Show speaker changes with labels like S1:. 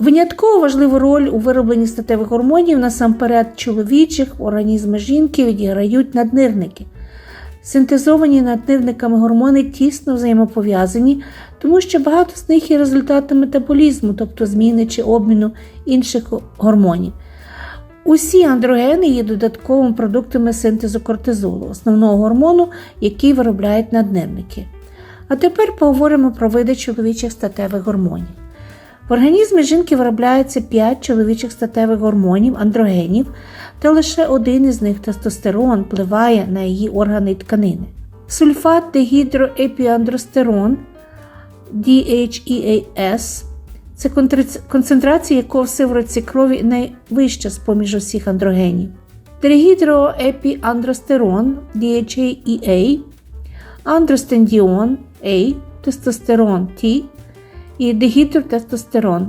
S1: Винятково важливу роль у виробленні статевих гормонів насамперед чоловічих в організмі жінки відіграють наднирники. Синтезовані наднирниками гормони тісно взаємопов'язані, тому що багато з них є результатом метаболізму, тобто зміни чи обміну інших гормонів. Усі андрогени є додатковими продуктами синтезу кортизолу, основного гормону, який виробляють наднирники. А тепер поговоримо про види чоловічих статевих гормонів. В організмі жінки виробляється 5 чоловічих статевих гормонів, андрогенів, та лише один із них тестостерон впливає на її органи і тканини. Сульфат дегідроепіандростерон DHEAS це концентрація якого в сиворотці крові найвища з поміж усіх андрогенів. Дегідроепіандростерон DHEA, андростендіон A, тестостерон T і дегідротестостерон